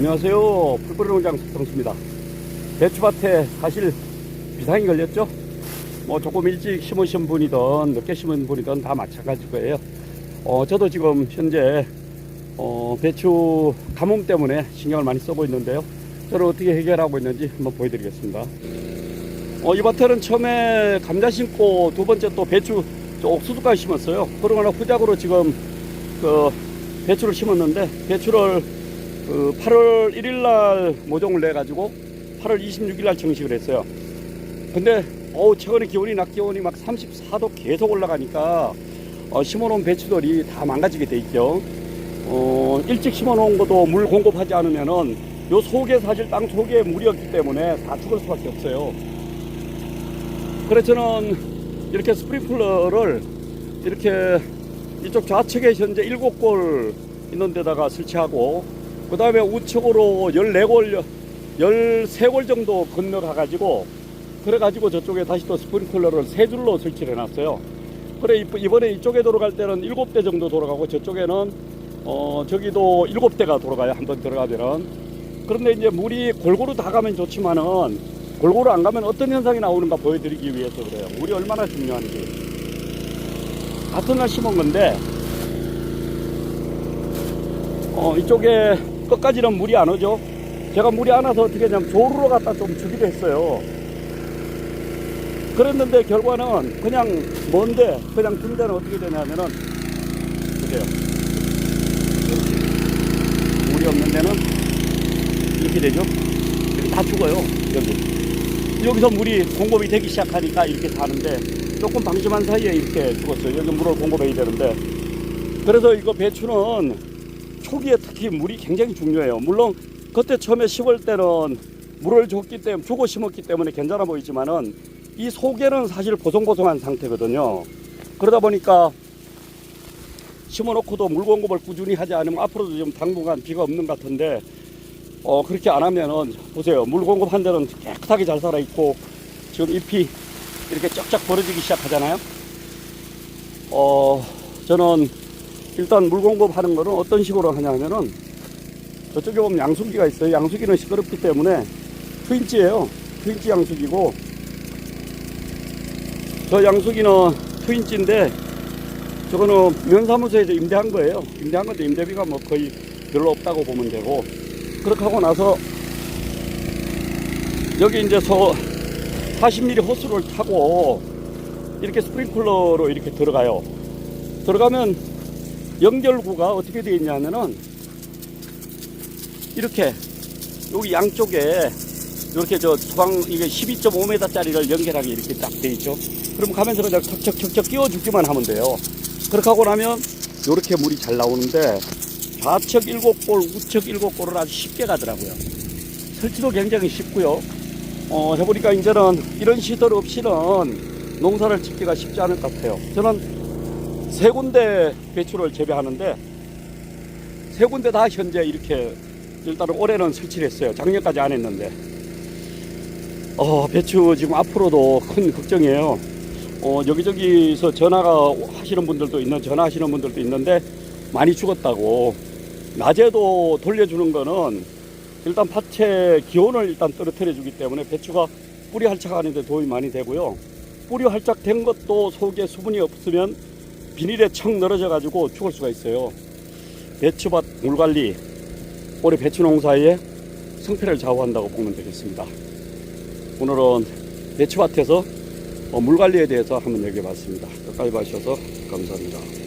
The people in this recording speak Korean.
안녕하세요. 풀뿌리 농장 석성수입니다. 배추밭에 사실 비상이 걸렸죠? 뭐 조금 일찍 심으신 분이든 늦게 심은 분이든 다 마찬가지일 거예요. 어, 저도 지금 현재 어, 배추 가뭄 때문에 신경을 많이 써고 있는데요. 저는 어떻게 해결하고 있는지 한번 보여드리겠습니다. 어, 이 밭에는 처음에 감자 심고 두 번째 또 배추 저 옥수수까지 심었어요. 그러거나 후작으로 지금 그 배추를 심었는데 배추를 그 8월 1일 날 모종을 내 가지고 8월 26일 날 정식을 했어요. 근데 어우 최근에 기온이 낮 기온이 막 34도 계속 올라가니까 어, 심어놓은 배추들이 다 망가지게 돼 있죠. 어, 일찍 심어놓은 것도 물 공급하지 않으면은 요 속에 사실 땅 속에 물이 없기 때문에 다 죽을 수밖에 없어요. 그래서 저는 이렇게 스프링클러를 이렇게 이쪽 좌측에 현재 7골 있는 데다가 설치하고 그 다음에 우측으로 14골 13골 정도 건너가 가지고 그래 가지고 저쪽에 다시 또 스프링클러를 세 줄로 설치를 해놨어요. 그래 이번- 이번에 이쪽에 돌아갈 때는 7대 정도 돌아가고 저쪽에는 어 저기도 7대가 돌아가요. 한 번 들어가면은. 그런데 이제 물이 골고루 다 가면 좋지만은 골고루 안 가면 어떤 현상이 나오는가 보여드리기 위해서 그래요. 물이 얼마나 중요한지. 같은 날 심은 건데 어, 이쪽에 끝까지는 물이 안 오죠. 제가 물이 안 와서 어떻게 했냐면 조루로 갖다 좀 주기도 했어요. 그랬는데 결과는 그냥 먼데 그냥 둔 데는 어떻게 되냐면은 보세요. 물이 없는 데는 이렇게 되죠. 다 죽어요. 여기. 여기서 물이 공급이 되기 시작하니까 이렇게 사는데 조금 방심한 사이에 이렇게 죽었어요. 여기 물을 공급해야 되는데. 그래서 이거 배추는 초기에 특히 물이 굉장히 중요해요. 물론 그때 처음에 심을 때는 물을 줬기 때문에 주고 심었기 때문에 괜찮아 보이지만은 이 속에는 사실 보송보송한 상태거든요. 그러다 보니까 심어놓고도 물 공급을 꾸준히 하지 않으면 앞으로도 좀 당분간 비가 없는 것 같은데 어 그렇게 안 하면은 보세요 물 공급한 데는 깨끗하게 잘 살아 있고 지금 잎이 이렇게 쫙쫙 벌어지기 시작하잖아요. 어 저는 일단 물 공급하는 거는 어떤 식으로 하냐면은 저쪽에 보면 양수기가 있어요. 양수기는 시끄럽기 때문에 트윈치예요. 트윈치 양수기고 저 양수기는 트윈치인데 저거는 면사무소에서 임대한 거예요. 임대한 건데 임대비가 뭐 거의 별로 없다고 보면 되고 그렇게 하고 나서 여기 이제 소 40mm 호스를 타고 이렇게 스프링클러로 이렇게 들어가요. 들어가면 연결구가 어떻게 되어 있냐면은 이렇게 여기 양쪽에 이렇게 저 소방 이게 12.5m짜리를 연결하게 이렇게 딱 돼 있죠. 그럼 가면서 그냥 척척척척 끼워 주기만 하면 돼요. 그렇게 하고 나면 이렇게 물이 잘 나오는데 좌측 7골, 우측 7골을 아주 쉽게 가더라고요. 설치도 굉장히 쉽고요. 어, 해보니까 이제는 이런 시설 없이는 농사를 짓기가 쉽지 않을 것 같아요. 저는 세 군데 배추를 재배하는데 세 군데 다 현재 이렇게 일단은 올해는 설치를 했어요. 작년까지 안 했는데. 어, 배추 지금 앞으로도 큰 걱정이에요. 어, 여기저기서 전화가 하시는 분들도 있는, 전화하시는 분들도 있는데 많이 죽었다고. 낮에도 돌려주는 거는 일단 밭의 기온을 일단 떨어뜨려 주기 때문에 배추가 뿌리 활착하는 데 도움이 많이 되고요. 뿌리 활착된 것도 속에 수분이 없으면 비닐에 척 늘어져 가지고 죽을 수가 있어요. 배추밭 물 관리, 올해 배추 농사의 성패를 좌우한다고 보면 되겠습니다. 오늘은 배추밭에서 어, 물 관리에 대해서 한번 얘기해 봤습니다. 끝까지 봐주셔서 감사합니다.